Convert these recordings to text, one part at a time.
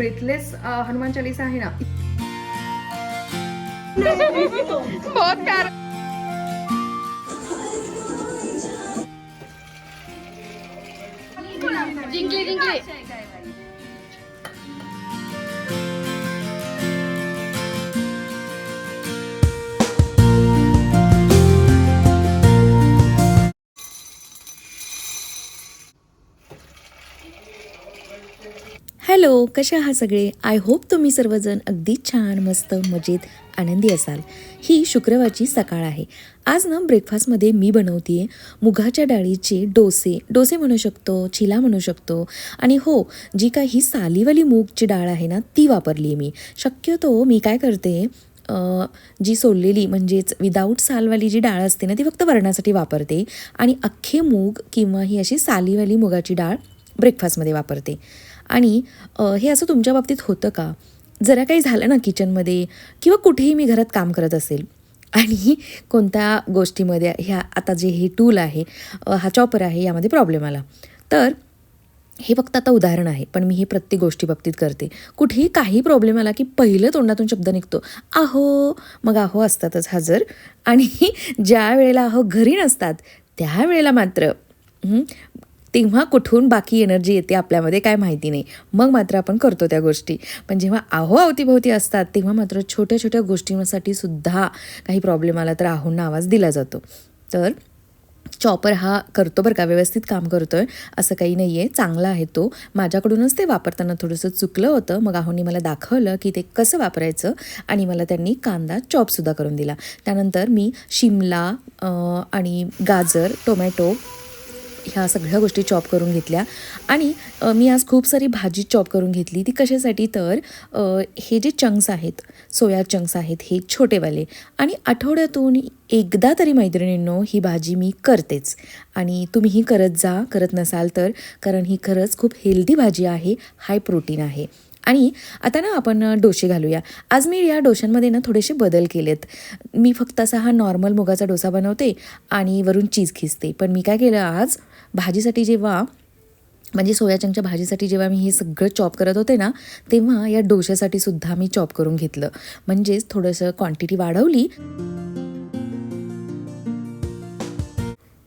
Breathless Hanuman Chalisa आहे ना. बहुत प्यारा. जिंकली जिंकली. हॅलो कसे आहात सगळे? आय होप तुम्ही सर्वजण अगदी छान मस्त मजेत आनंदी असाल. ही शुक्रवारची सकाळ आहे. आज ना ब्रेकफास्टमध्ये मी बनवते मुगाच्या डाळीचे डोसे. डोसे म्हणू शकतो चिला म्हणू शकतो. आणि हो जी काही सालीवाली मूगची डाळ आहे ना ती वापरली आहे मी. शक्यतो मी काय करते जी सोललेली म्हणजेच विदाऊट सालवाली जी डाळ असते ना ती फक्त वरणासाठी वापरते आणि अख्खे मूग किंवा ही अशी सालीवाली मुगाची डाळ ब्रेकफास्टमध्ये वापरते. आणि हे असं तुमच्या बाबतीत होतं का? जरा काही झालं ना किचनमध्ये? किंवा कुठेही मी घरात काम करत असेल? आणि कोणत्या गोष्टीमध्ये ह्या आता जे हे टूल आहे हा चॉपर आहे यामध्ये प्रॉब्लेम आला. तर हे फक्त आता उदाहरण आहे पण मी हे प्रत्येक गोष्टी बाबतीत करते. कुठेही काही प्रॉब्लेम आला की पहिलं तोंडातून शब्द निघतो. आहो मग आहो असतातच हजर. आणि ज्या वेळेला अहो घरी नसतात त्यावेळेला मात्र तेव्हा कुठून बाकी एनर्जी येते आपल्यामध्ये काय माहिती नाही. मग मात्र आपण करतो त्या गोष्टी. पण जेव्हा आहो अवतीभोवती असतात तेव्हा मात्र छोट्या छोट्या गोष्टींसाठी सुद्धा काही प्रॉब्लेम आला तर आहोंना आवाज दिला जातो. तर चॉपर हा करतो बरं का व्यवस्थित काम करतो आहे असं काही नाही आहे चांगला आहे तो. माझ्याकडूनच ते वापरताना थोडंसं चुकलं होतं. मग आहोंनी मला दाखवलं की ते कसं वापरायचं आणि मला त्यांनी कांदा चॉपसुद्धा करून दिला. त्यानंतर मी शिमला आणि गाजर टोमॅटो ह्या सगळ्या गोष्टी चॉप करून घेतल्या. आणि मी आज खूप सारी भाजी चॉप करून घेतली. ती कशासाठी तर हे जे चंक्स आहेत सोया चंक्स आहेत हे छोटेवाले. आणि आठवड्यातून एकदा तरी मैत्रिणींनो ही भाजी मी करतेच. आणि तुम्हीही करत जा करत नसाल तर कारण ही खरंच खूप हेल्दी भाजी आहे हाय प्रोटीन आहे. आणि आता ना आपण डोसे घालूया. आज मी या डोशांमध्ये ना थोडेसे बदल केलेत. मी फक्त असा हा नॉर्मल मुगाचा डोसा बनवते आणि वरून चीज खिसते. पण मी काय केलं आज? भाजीसाठी जेव्हा म्हणजे सोयाचंकच्या भाजीसाठी जेव्हा मी हे सगळं चॉप करत होते ना तेव्हा या डोश्यासाठी सुद्धा मी चॉप करून घेतलं. म्हणजेच थोडंसं क्वांटिटी वाढवली.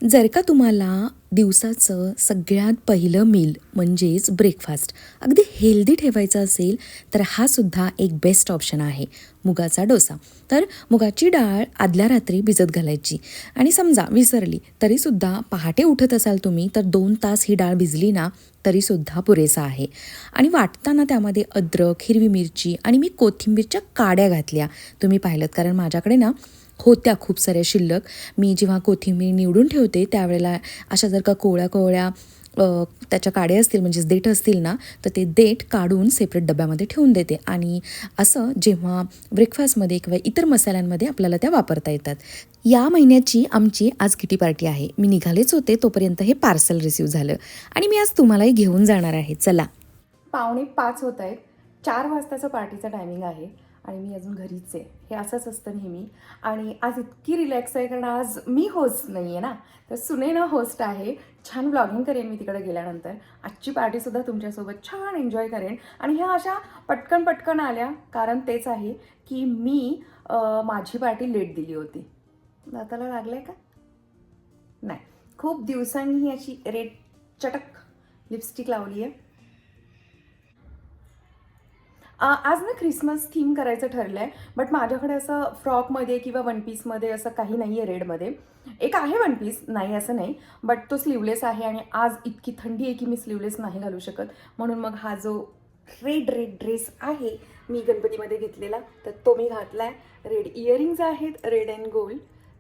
जर का तुम्हाला दिवसाचं सगळ्यात पहिलं मील म्हणजेच ब्रेकफास्ट अगदी हेल्दी ठेवायचं असेल तर हा सुद्धा एक बेस्ट ऑप्शन आहे. मुगाचा डोसा. तर मुगाची डाळ आदल्या रात्री भिजत घालायची. आणि समजा विसरली तरीसुद्धा पहाटे उठत असाल तुम्ही तर दोन तास ही डाळ भिजली ना तरीसुद्धा पुरेसा आहे. आणि वाटताना त्यामध्ये अद्रक हिरवी मिरची आणि मी कोथिंबीरच्या काड्या घातल्या. तुम्ही पाहिलं कारण माझ्याकडे ना होत्या खूप साऱ्या शिल्लक. मी जेव्हा कोथिंबीर निवडून ठेवते त्यावेळेला अशा जर का कोवळ्या कोवळ्या त्याच्या काड्या असतील म्हणजेच देठ असतील ना तर ते देठ काढून सेपरेट डब्यामध्ये ठेवून देते. आणि असं जेव्हा ब्रेकफास्टमध्ये किंवा इतर मसाल्यांमध्ये आपल्याला त्या वापरता येतात. या महिन्याची आमची आज किटी पार्टी आहे. मी निघालेच होते तोपर्यंत हे पार्सल रिसीव झालं. आणि मी आज तुम्हालाही घेऊन जाणार आहे. चला. पावणे पाच होत आहेत. चार वाजताचं पार्टीचं टायमिंग आहे. आणि मी अजून घरीच आहे. हे असंच असतं नेहमी. आणि आज इतकी रिलॅक्स आहे कारण आज मी होस्ट नाही आहे ना. तर सुनेनं होस्ट आहे. छान ब्लॉगिंग करेन मी तिकडे गेल्यानंतर. आजची पार्टीसुद्धा तुमच्यासोबत छान एन्जॉय करेन. आणि ह्या अशा पटकन पटकन आल्या. कारण तेच आहे की मी माझी पार्टी लेट दिली होती. दाताला लागलं आहे का? नाही. खूप दिवसांनी ही अशी रेड चटक लिपस्टिक लावली आहे आज ना ख्रिसमस थीम करायचं ठरलं आहे बट माझ्याकडे असं फ्रॉकमध्ये किंवा वन पीसमध्ये असं काही नाही आहे रेडमध्ये. एक आहे वन पीस नाही असं नाही बट तो स्लीवलेस आहे आणि आज इतकी थंडी आहे की मी स्लीवलेस नाही घालू शकत. म्हणून मग हा जो रेड रेड ड्रेस आहे मी गणपतीमध्ये घेतलेला तर तो मी घातला आहे रेड इयरिंग्ज आहेत रेड अँड गोल्ड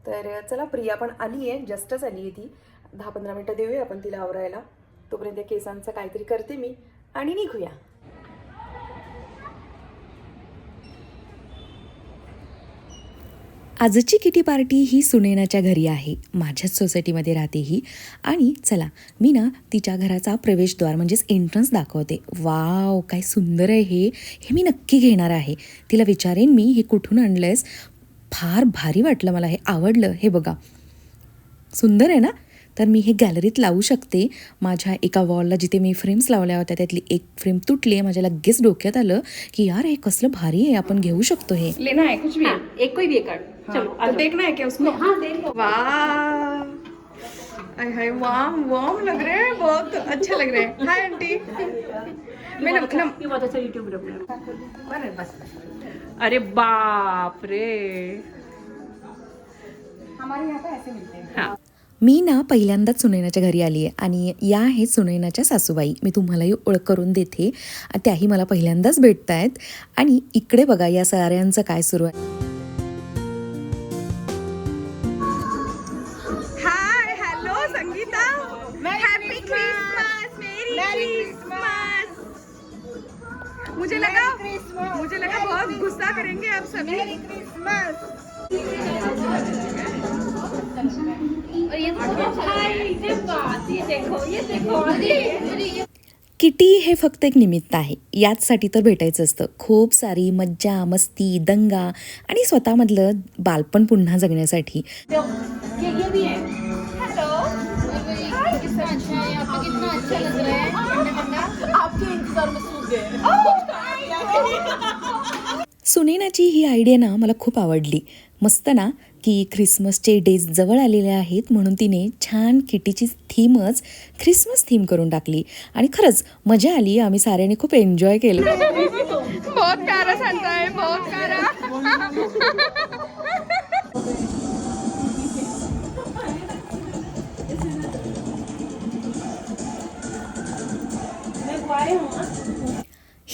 तर चला प्रिया पण आली आहे जस्टच आली आहे ती. दहा पंधरा मिनटं देऊया आपण तिला आवरायला. तोपर्यंत या केसांचं काहीतरी करते मी. आणि निघूया. आजची किटी पार्टी ही सुनेनाच्या घरी आहे. माझ्याच सोसायटीमध्ये राहते ही. आणि चला मी ना तिच्या घराचा प्रवेशद्वार म्हणजेच एंट्रन्स दाखवते. वाव काय सुंदर आहे हे. हे मी नक्की घेणार आहे. तिला विचारेन मी हे कुठून आणलं आहेस फार भारी वाटलं मला हे आवडलं. हे बघा. सुंदर आहे ना? तर मी हे गॅलरीत लावू शकते. माझ्या एका वॉलला जिथे मी फ्रेम्स लावल्या होत्या त्यातली एक फ्रेम तुटली आहे माझ्या लगेच डोक्यात आलं की यार हे कसलं भारी आहे. आपण घेऊ शकतो हे. लेना है कुछ भी है एक कोई भी एक कार्ड चलो आ तो जाओ। देखना है क्या उसको हाँ देख लो वाह आय हाय वाम वाम लग रहे हैं बहुत अच्छा लग रहा है. Hi aunty. मैं नम, नम, ये बहुत अच्छा यूट्यूब बरं, बस. अरे बाप रे हमारे यहाँ पे ऐसे मिलते हैं. हाँ. मी ना पहिल्यांदाच सुनैनाच्या घरी आली आहे आणि या आहेत सुनैनाच्या सासूबाई. मी तुम्हालाही ओळख करून देते. आणि त्याही मला पहिल्यांदाच भेटत आहेत आणि इकडे बघा या साऱ्यांचं काय सुरू आहे. Hi hello Sangeeta. Happy Christmas merry Christmas मुझे लगा मुझे लगा बहुत गुस्सा करेंगे आप सभी। किटी हे फक्त एक निमित्त आहे. याचसाठी तर भेटायचं असतं. खूप सारी मज्जा मस्ती दंगा आणि स्वतःमधलं बालपण पुन्हा जगण्यासाठी. सुनेनाची ही आयडिया ना मला खूप आवडली. मस्त ना? की ख्रिसमसचे डेज जवळ आलेले आहेत म्हणून तिने छान किटीची थीमच ख्रिसमस थीम करून टाकली. आणि खरंच मजा आली. आम्ही साऱ्यांनी खूप एन्जॉय केलं. बहुत प्यारा संता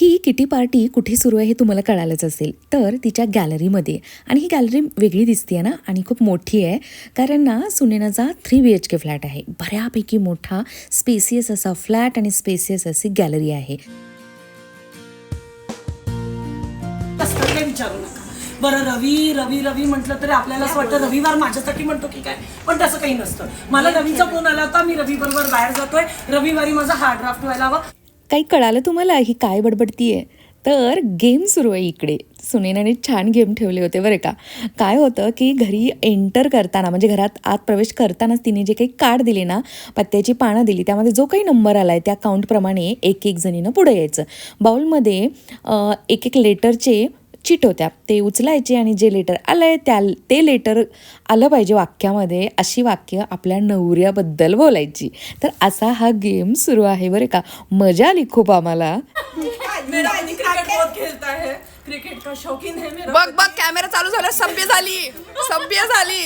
है किटी पार्टी कुठे सुरू आहे हे तुम्हाला कळालंच असेल. तर तिच्या गॅलरीमध्ये. आणि ही गॅलरी वेगळी दिसते ना? आणि खूप मोठी आहे. कारण ना सुनेनाचा three B H K flat आहे. बऱ्यापैकी मोठा स्पेसियस असा फ्लॅट आणि स्पेसियस अशी गॅलरी आहे. बरं रवी रवी रवी म्हटलं तरी आपल्याला असं वाटतं रविवार माझ्यासाठी म्हणतो की काय? पण तसं काही नसतं. मला रवीचा फोन आला होता. मी रवी बरोबर बाहेर जातोय. रविवारी माझा हा ड्राफ्ट व्हायला हवा. काही कळालं तुम्हाला? ही काय बडबडती आहे तर गेम सुरू आहे इकडे. सुनेनाने छान गेम ठेवले होते बरं का. काय होतं की घरी एंटर करताना म्हणजे घरात आत प्रवेश करतानाच तिने जे काही कार्ड दिले ना पत्त्याची पानं दिली त्यामध्ये जो काही नंबर आला आहे त्या काउंटप्रमाणे एक एक जणीनं पुढे यायचं. बाउलमध्ये एक एक लेटरचे चिट होत्या ते उचलायचे आणि जे लेटर आलं आहे त्या ते लेटर आलं पाहिजे वाक्यामध्ये अशी वाक्य आपल्या नवऱ्याबद्दल बोलायची. तर असा हा गेम सुरू आहे बरं का. मजा आली खूप आम्हाला. मेरा आदमी क्रिकेट बहुत खेलता है. क्रिकेट का शौकीन है मेरा बघ बघ कॅमेरा चालू झाला. सभ्य झाली. सभ्य झाली.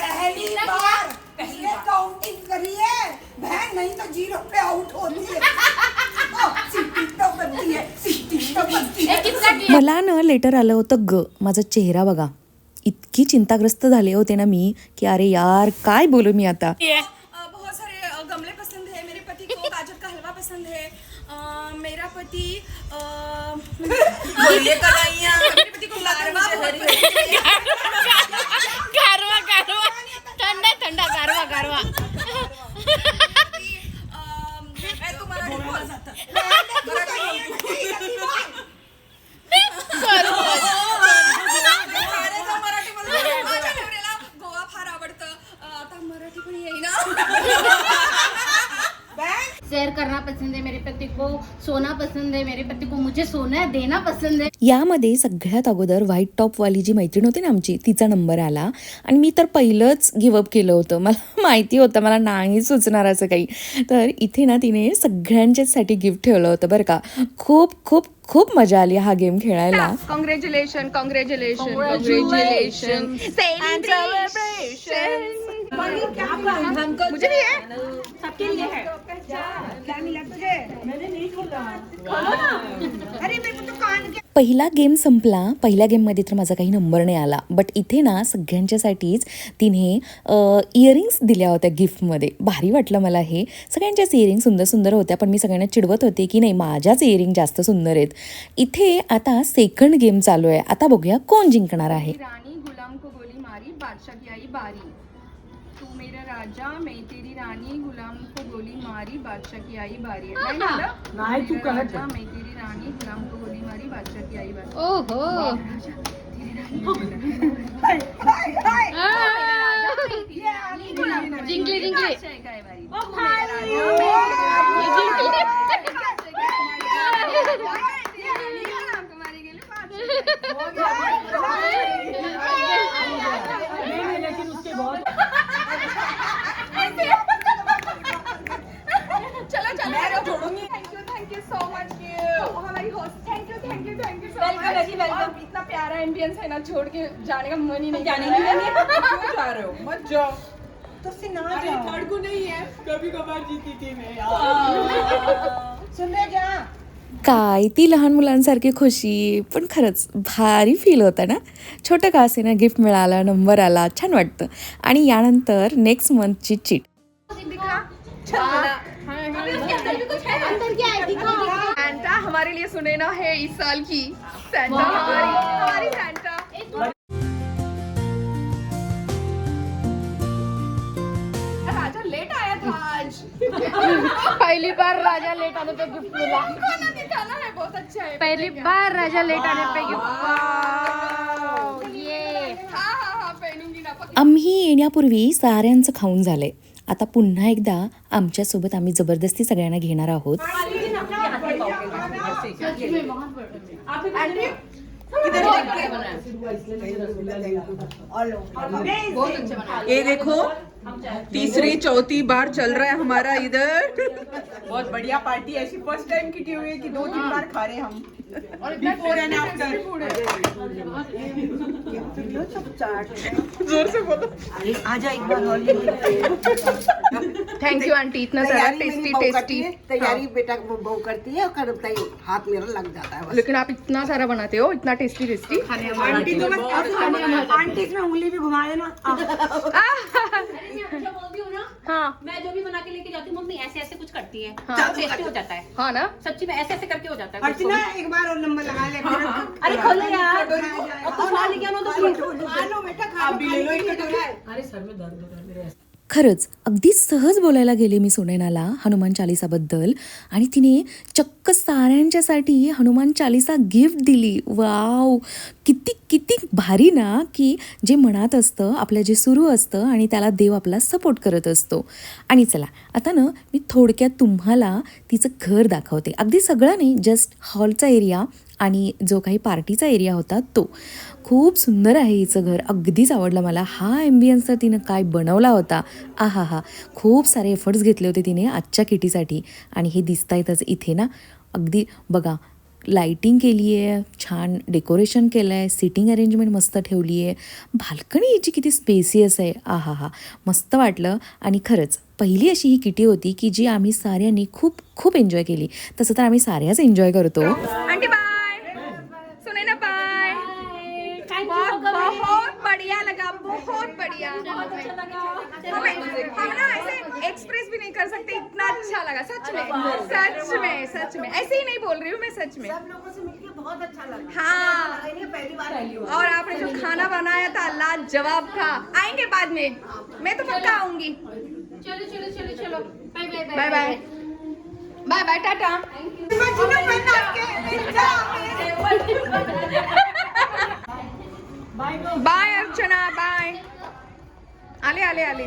पहली बार इसने काउंटिंग करी है। बहन नहीं तो जीरो पे आउट होती है। ओ, सीटी तो बनती है सीटी तो बनती है। कितना गेम मला ना लेटर आलं होतं ग. माझा चेहरा बघा. इतकी चिंताग्रस्त झाले होते ना मी की अरे यार काय बोलू मी आता? बहुत सारे अ, गमले पसंद है मेरे पति को गाजर का हलवा पसंद है। अ, मेरा पति अ, ये कलाइयाँ मेरे पति को लारवा बहुत पसंद है। गारवा गारवा। ठंडा ठंडा गारवा गारवा। शेअर करना पसंद है मेरे पति को सोना पसंद है मेरे पति को मुझे सोना देना पसंद है। यामध्ये सगळ्यात अगोदर व्हाईट टॉपवाली जी मैत्रीण होती ना आमची तिचा नंबर आला. आणि मी तर पहिलंच गिवअप केलं होतं. मला माहिती होतं मला नाही सुचणार असं काही. तर इथे ना तिने सगळ्यांच्याचसाठी गिफ्ट ठेवलं होतं बरं का. खूप खूप खूप मज़ा आली हा गेम खेळायला. कॉंग्रॅच्युलेशन कॉंग्रॅच्युलेशन कॉंग्रॅच्युलेशन मुझे है? सबके लिए है। क्या मिला तुझे? तो पहिला गेम संपला. पहिल्या गेममध्ये तर माझा काही नंबर नाही आला. बट इथे ना सगळ्यांच्यासाठीच तिने इयरिंग्स दिल्या होत्या गिफ्टमध्ये भारी वाटलं मला हे. सगळ्यांच्याच इयरिंग सुंदर सुंदर होत्या पण मी सगळ्यांना चिडवत होते की नाही माझ्याच इयरिंग जास्त सुंदर आहेत. इथे आता सेकंड गेम चालू आहे. आता बघूया कोण जिंकणार आहे. रानी गुलाम को गोली मारी बादशाह की आई बारी. तू मेरा राजा मैं तेरी रानी गुलाम को गोली मारी बादशाह की आई बारी. नहीं रानी गुलाम को गोली मारी बादशाह की आई बारी ओहो. रानी जिंकली जिंकली नहीं, लेकिन उसके बहुत चलो चलो मैं छोड़ूंगी thank you thank you so much you हमारी host thank you thank you welcome. इतना प्यारा है ना छोड़ के जाने का मन ही नहीं जाने का जा रहे हो? मत जाओ। तो सिना अरे थर्ड को नहीं है। कभी कभार जीती थी मैं यार। सुन रहे क्या काय ती लहान मुलांसारखी खुशी पण खरंच भारी फील होतं ना. छोटं का असे ना गिफ्ट मिळाला नंबर आला छान वाटतं. आणि यानंतर नेक्स्ट मंथची चीट दिखा हमारे लिए सुने ना है इस साल की सैंटा हमारी हमारी सैंटा राजा लेट आया था आज। पहली बार राजा लेट आने पे गिफ्ट मिला। खाना दिखाना है बहुत अच्छा है। पहली बार राजा लेट आने पे गिफ्ट ये। हाँ हाँ हाँ पहनूंगी ना पक्का। आम्ही येण्यापूर्वी साऱ्यांचं खाऊन झालंय. आता पुन्हा एकदा आमच्यासोबत आम्ही जबरदस्ती सगळ्यांना घेणार आहोत. ये देखो तीसरी चौथी बार चल रहा है हमारा इधर। बहुत बढ़िया पार्टी ऐसी फ़र्स्ट टाइम की हुई है कि दो तीन बार खा रहे हम। बिफोर एंड ज़ोर से बोलो। आजा एक बार थैंक यू। आंटी इतना सारा टेस्टी टेस्टी तैयारी बेटा वो बहू करती है और हाथ मेरा लग जाता है लेकिन आप इतना सारा बनाते हो इतना टेस्टी टेस्टी आंटी तो बस आंटी इसमें उंगली भी घुमा देना। हाँ। मैं जो भी बना के लेके जाती हूँ मम्मी ऐसे ऐसे कुछ करती है। हाँ। टेस्टी हो जाता है। हाँ ना? सच्ची में ऐसे ऐसे करके हो जाता है। अर्चना एक बार और नंबर लगा ले अरे खोलो यार। अब तो खा लेके आना तो खा लो बेटा खा लो भी लो एक कटोरा है। अरे सर में दर्द हो रहा है मेरे। ऐसे। खरंच अगदी सहज बोलायला गेले मी सुनेनाला हनुमान चालिसाबद्दल. आणि तिने चक्क साऱ्यांच्यासाठी हनुमान चालिसा गिफ्ट दिली. वाव! किती किती भारी ना की जे मनात असतं आपलं जे सुरू असतं आणि त्याला देव आपला सपोर्ट करत असतो. आणि चला आता ना मी थोडक्यात तुम्हाला तिचं घर दाखवते. अगदी सगळं नाही जस्ट हॉलचा एरिया आणि जो काही पार्टीचा एरिया होता तो. खूप सुंदर आहे हिचं घर. अगदीच आवडलं मला. हा ॲम्बियन्स तर तिनं काय बनवला होता. आहा हा. खूप सारे एफर्ट्स घेतले होते तिने आजच्या किटीसाठी. आणि हे दिसत आहेतच इथे ना. अगदी बघा लाईटिंग केली आहे छान डेकोरेशन केलं आहे सिटिंग अरेंजमेंट मस्त ठेवली आहे बाल्कनी याची किती स्पेसियस आहे. आहा हा. मस्त वाटलं. आणि खरंच पहिली अशी ही किटी होती की जी आम्ही साऱ्यांनी खूप खूप एन्जॉय केली. तसं तर आम्ही साऱ्याच एन्जॉय करतो. हमें हम ना ऐसे एक्सप्रेस भी नहीं कर सकते इतना अच्छा लगा सच में सच में सच में। ऐसे ही नहीं बोल रही हूँ मैं सच में। सब लोगों से मिलके बहुत अच्छा लगा। हाँ। पहली बार आई हूँ और आपने जो खाना बनाया था लाजवाब था। आएँगे बाद में। मैं तो पक्का आऊँगी। चलो चलो चलो चलो। Bye bye bye bye bye bye tata bye Archana bye आले आले आले.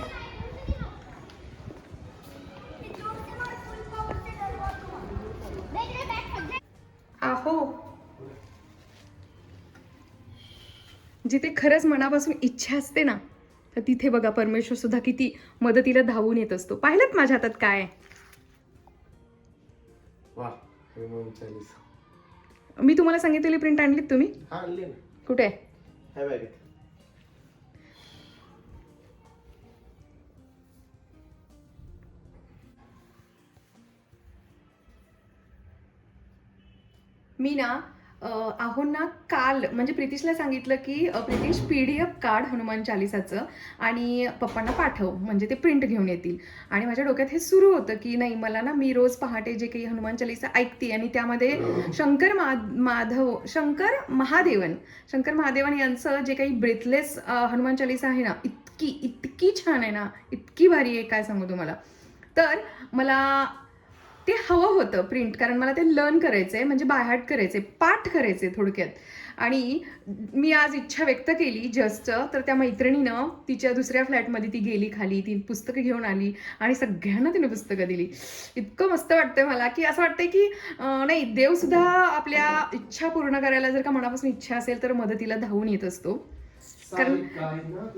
आहो. जिथे खरंच मनापासून इच्छा असते ना तर तिथे बघा परमेश्वर सुद्धा किती मदतीला धावून येत असतो. पाहिलं माझ्या हातात काय? मी तुम्हाला सांगितलेली प्रिंट आणलीत तुम्ही? हा कुठे? मी ना अ, आहो ना काल म्हणजे प्रितिशला सांगितलं की प्रितिश पी डी एफ काढ हनुमान चालिसाचं आणि पप्पांना पाठव म्हणजे ते प्रिंट घेऊन येतील. आणि माझ्या डोक्यात हे सुरू होतं की नाही मला ना मी रोज पहाटे जे काही हनुमान चालिसा ऐकते आणि त्यामध्ये शंकर मा माधव शंकर महादेवन शंकर महादेवन यांचं जे काही ब्रेथलेस हनुमान चालिसा आहे ना इतकी इतकी छान आहे ना इतकी भारी आहे काय सांगू तुम्हाला. तर मला ते हवं होतं प्रिंट कारण मला ते लर्न करायचं आहे म्हणजे बायहाट करायचे पाठ करायचे थोडक्यात. आणि मी आज इच्छा व्यक्त केली जस्ट तर त्या मैत्रिणीनं तिच्या दुसऱ्या फ्लॅटमध्ये ती गेली खाली ती पुस्तकं घेऊन आली आणि सगळ्यांना तिने पुस्तकं दिली. इतकं मस्त वाटतंय मला की असं वाटतंय की नाही देवसुद्धा आपल्या इच्छा पूर्ण करायला जर का मनापासून इच्छा असेल तर मदतीला धावून येत असतो. कारण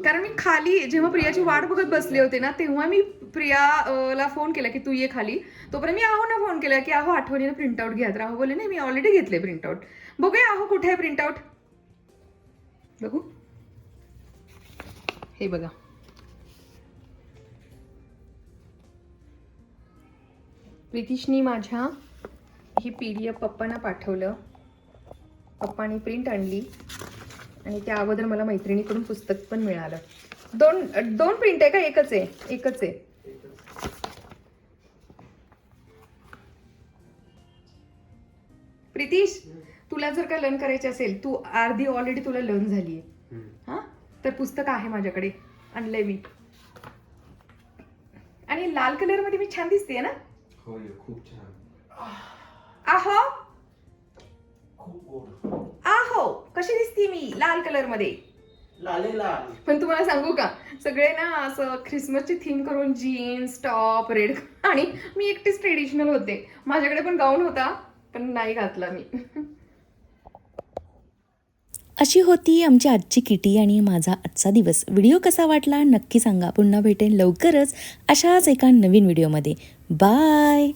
कारण मी खाली जेव्हा प्रियाची वाट बघत बसले होते ना तेव्हा मी प्रिया ला फोन केला की तू ये खाली. तोपर्यंत मी आहोना फोन केला की आहो आठवणीने प्रिंटआउट घ्या राहू बोलले बोले नाही मी ऑलरेडी घेतले प्रिंटआउट बघूया आहो कुठे आहे प्रिंटआउट बघू. हे बघा. प्रितिशनी माझ्या ही पी डी एफ पप्पांना पाठवलं. पप्पानी प्रिंट आणली. आणि त्या अगोदर मला मैत्रिणीकडून पुस्तक पण मिळालं. दोन दोन प्रिंट आहे का? एकच आहे. एकच आहे. प्रितीश तुला जर का लर्न करायचे असेल तू अर्धी ऑलरेडी तुला लर्न झाली आहे हा? तर पुस्तक आहे माझ्याकडे. आणलंय मी. आणि लाल कलरमध्ये मी छान दिसते ना? खूप छान. आहो. खूप कशी दिसते मी? लाल कलरमध्ये लाले लाल. पण तुम्हाला सांगू का सगळे ना असं ख्रिसमसची थीम करून जीन्स टॉप रेड आणि मी एकटीच ट्रेडिशनल होते. माझ्याकडे पण गाऊन होता पण नाही घातला मी. अशी होती आमची आजची किटी आणि माझा आजचा दिवस. व्हिडिओ कसा वाटला नक्की सांगा. पुन्हा भेटेन लवकरच अशाच एका नवीन व्हिडिओमध्ये. बाय!